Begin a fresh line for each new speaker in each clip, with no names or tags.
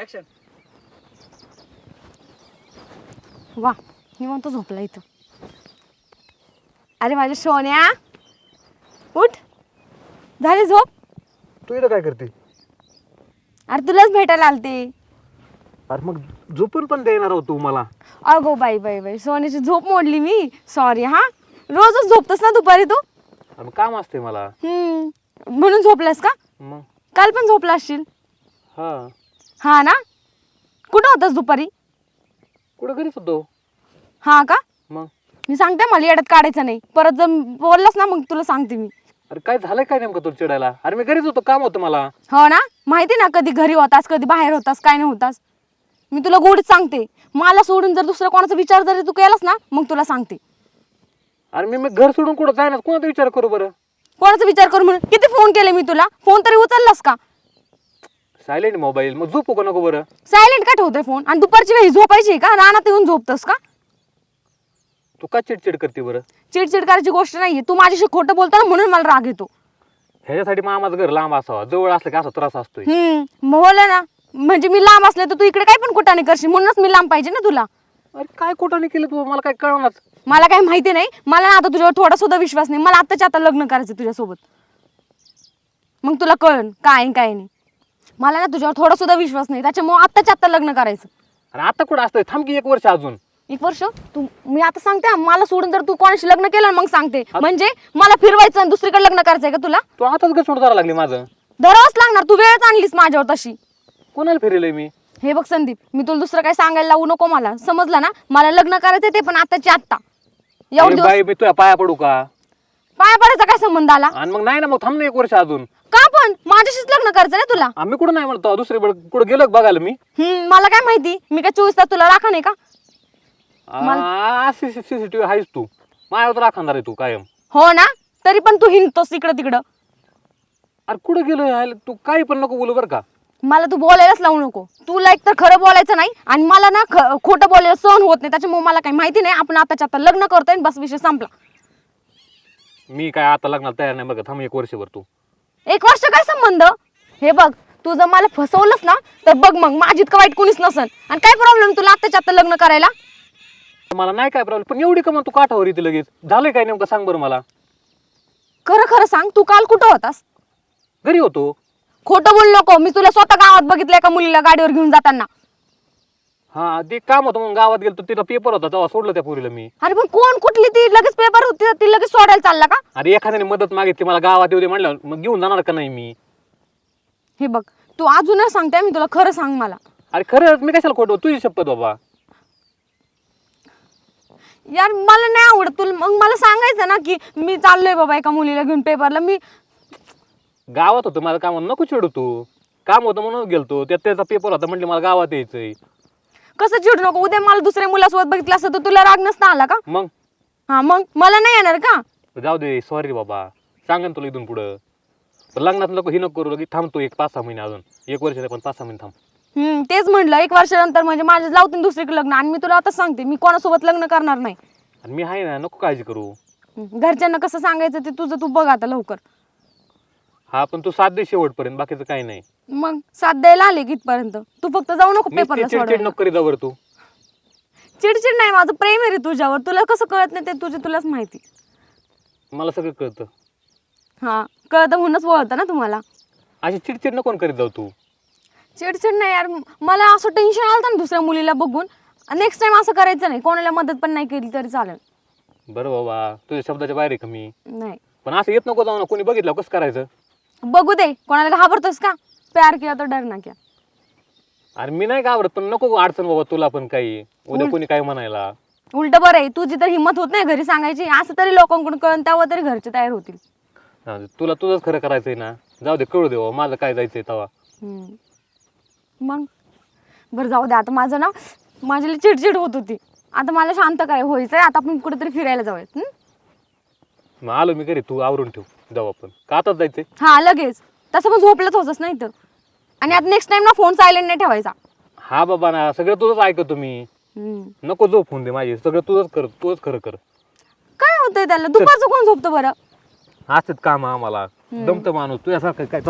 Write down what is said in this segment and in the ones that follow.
Action
वा निवांत झोपला इथं. अरे माझ्या सोन्या उठ. झाली झोप?
तू इथं काय करते?
अरे तुलाच भेटायला आलते.
अरे मग झोपून पण देणार आहोत तू मला?
अगो बाई बाई बाई सोन्याची झोप मोडली मी. सॉरी हा? रोजच झोपतस ना दुपारी तू?
अरे मग काम असते मला.
हम्म म्हणून झोपलास का?
मग?
काल पण झोपला असशील.
हा.
हा ना? कुठं होतास दुपारी?
कुठं घरीच होतो?
हा का?
मग?
मी सांगते मला येड्यात काढायचं नाही. परत जर बोललास ना मग तुला सांगते मी.
अरे काय झालंय काय नेमकं तुला चिडायला? अरे मी घरीच होतो काम होतं मला.
हो ना? माहिती ना कधी घरी होतास कधी बाहेर होतास काय नाही होतास. मी तुला गोडीत सांगते. मला सोडून जर दुसरा कोणाचा विचार जरी तू केलास ना मग तुला सांगते.
अरे मी मी घर सोडून कुठं जाणार? कोणाचा विचार करू बरं?
कोणाचा विचार करू म्हणून? किती फोन केले मी तुला? फोन तरी उचललास का?
सायलेंट मोबाईल मग झोपू का नको बरं?
सायलेंट का ठेवतोय फोन आणि दुपारची वेळी झोपायची आहे का? रानात येऊन झोपतस का?
तू का चिडचिड करते बरं?
चिडचिड करायची गोष्ट नाहीये. तू माझ्याशी खोटं बोलतो ना म्हणून मला राग येतो.
ह्याच्यासाठी मामाचं घर लांब असावा. जवळ असलं की असा त्रास असतोय.
हम्म. मग बोला ना. म्हणजे मी लांब असले तर तू इकडे काय पण कुठाने करशील? म्हणूनच मी लांब पाहिजे ना तुला.
अरे काय कोटाने केलं तू? मला काय कळणार?
मला काही माहिती नाही. मला ना आता तुझ्यावर थोडा सुद्धा विश्वास नाही. मला आत्ताच्या आता लग्न करायचं तुझ्यासोबत. मग तुला कळन. काय काय नाही. मला ना तुझ्यावर थोडा सुद्धा विश्वास नाही. त्याच्यामुळे आत्ताच्या आता लग्न करायचं.
अरे आता कुठं असतंय? थांब की एक वर्ष अजून.
एक वर्ष? तू मी आता सांगते हा, मला सोडून जर तू कोणाशी लग्न केलं ना मग सांगते. म्हणजे मला फिरवायचं आणि दुसरीकडे लग्न करायचंय का तुला?
तू आताच घर सोड लागली माझं.
धरावंच लागणार तू वेळच आणलीस माझ्यावर तशी.
कोणाला फिरेलय मी?
हे बघ संदीप मी तुला दुसरं काय सांगायला लावू नको मला. समजलं ना? मला लग्न करायचंय ते पण आताच्या आत्ता. एवढे
अरे
दिवस
बाई मी तुझ्या पाया पडू का?
पाया पडायचा काय संबंध आला?
आणि मग नाही ना मग थांब ना एक वर्ष अजून.
का पण? माझ्याशीच लग्न करायचं ना तुला?
आम्ही कुठं नाही म्हणतो दुसरी कुठं गेलो का बघायला मी?
हम्म मला काय माहिती? मी काय चोवीस तास तुला राखा नाही का?
सीसीटीव्ही आहेस तू. माझ्यावर राखणार आहे तू कायम.
हो ना? तरी पण तू हिंडतोस इकडं तिकडं.
अरे कुठं गेलो यायला? तू काही पण नको बोलू बरं का.
मला तू बोलायलाच लावू नको. तुला एक तर खरं बोलायचं नाही आणि मला ना ख- खोटं बोलायला सहन होत नाही. त्याच्यामुळे मला काही माहिती नाही. आपण आताच्या आता लग्न करतोय आणि बस विषय संपला.
मी काय आता लग्नाला तयार नाही बघा थांब एक वर्षभर तू.
एक वर्ष काय संबंध? हे बघ तू जर मला फसवलंस ना तर बघ मग माझी इतकं वाईट कोणीच नसन. आणि काय प्रॉब्लेम तुला आताच्या आता लग्न करायला?
मला नाही काय प्रॉब्लेम पण एवढी का मग तू काठावर येते लगेच. झालंय काय नेमकं? सांग बरं मला.
खरं खरं सांग तू काल कुठं होतास?
घरी होतो.
खोटं बोल नको. मी तुला स्वतः गावात बघितलं एका मुलीला गाडीवर घेऊन जाताना.
हा ते काम होतं मग गावात गेलो तिथं पेपर होता तेव्हा सोडलं त्या पोरीला मी.
अरे पण कोण कुठली ती लगेच पेपर होती ती लगेच सोडायला चालला का?
अरे एखाद्याने मदत मागितली मला गावात येऊ दे म्हणलं मग घेऊन जाणार का नाही मी?
हे बघ तू अजूनच सांगते मी तुला खरं सांग मला.
अरे खरंच मी कशाला खोटं तुझी शपथ बाबा.
यार मला नाही आवडत तुला मग मला सांगायचं ना की मी चाललोय बाबा एका मुलीला घेऊन पेपरला मी
गावात होतं माझं काम नको चिडू तू. काम होतं म्हणून गेलतो त्यात त्याचा पेपर होता म्हटलं मला गावात यायचंय.
कसं चिडू नको? उद्या मला दुसऱ्या मुलासोबत बघितलं असतं तर तुला राग नसता आला का?
मग?
हा मग? मला नाही येणार का?
जाऊ दे सॉरी बाबा. सांगन तुला इथून पुढं. पण लग्नात नको ही नको करू लगे थांबतो एक पाच सहा महिने अजून. एक वर्ष नाही पण पाच सहा महिने थांब.
हम्म तेच म्हणलं एक वर्षानंतर म्हणजे माझ्या लावतील दुसरीकडे लग्न. आणि मी तुला आता सांगते मी कोणासोबत लग्न करणार नाही.
आणि मी आहे ना नको काळजी करू.
हम्म, घरच्यांना कसं सांगायचं ते तुझं तू बघ आता लवकर.
हा पण तू साथ दे शेवटपर्यंत बाकीचं काही नाही.
मग साथ द्यायला आले की इथपर्यंत. तू फक्त जाऊ नको
नुसती
पेपरला
चिडचिड
सोडवायला.
नको करीत जा बरं तू.
चिडचिड नाही माझं प्रेम आहे रे तुझ्यावर. तुला कसं कळत नाही ते तुझे तुलाच माहिती.
मला सगळं कळतं.
हा कळतं म्हणूनच वळतं ना तुम्हाला.
अशी चिडचिड नको करीत जाऊ तू.
चिडचिड नाही यार. मला असं टेन्शन आलं ना दुसऱ्या मुलीला बघून. नेक्स्ट टाइम असं करायचं नाही. कोणाला मदत पण नाही केली तरी चालेल.
बरं बाबा तुझ्या शब्दाच्या बाहेर आहे का मी?
नाही.
पण असं येत नको जाऊ ना. कोणी बघितलं कसं करायचं?
बघू दे. कोणाला घाबरतोस का? प्यार किया तर डर ना क्या.
अरे मी नाही घाबरत पण नको अडचण बाबा तुला पण काही. उद्या कोणी काय म्हणायला.
उलट बरं आहे तुझी तर हिंमत होत नाही घरी सांगायची असं तरी लोकांकडून कळून तेव्हा तरी घरचे तयार होतील.
हा, तुला तुझंच खरं करायचंय ना. जाऊ दे कळू दे बाबा माझं काय जायचंय
हम्म. मग? बरं जाऊ दे आता माझं ना माझी लई चिडचिड होत होती. आता मला शांत काय व्हायचंय आता आपण कुठेतरी फिरायला जाऊयात हम्म?
मग आलो मी घरी तू आवरून ठेव जाऊ आपण. का आताच जायचंय?
हा लगेच. तसं पण झोपलंच होतच नाही तर आणि आता नेक्स्ट टाइम ना फोन सायलेंट नाही ठेवायचा.
हा बाबा ना सगळं तुझंच ऐकतो
हम्म.
नको जो फोन दे माझे सगळं तुझंच कर तुझंच खरं कर.
काय होतंय त्याला? दुपारचं कोण झोपतं बरं?
असतेच काम आम्हाला. दमत माणूस तुझ्यासारखं काय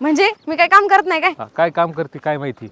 म्हणजे? मी काय काम करत नाही काय?
हा, काय काम करते काय माहिती.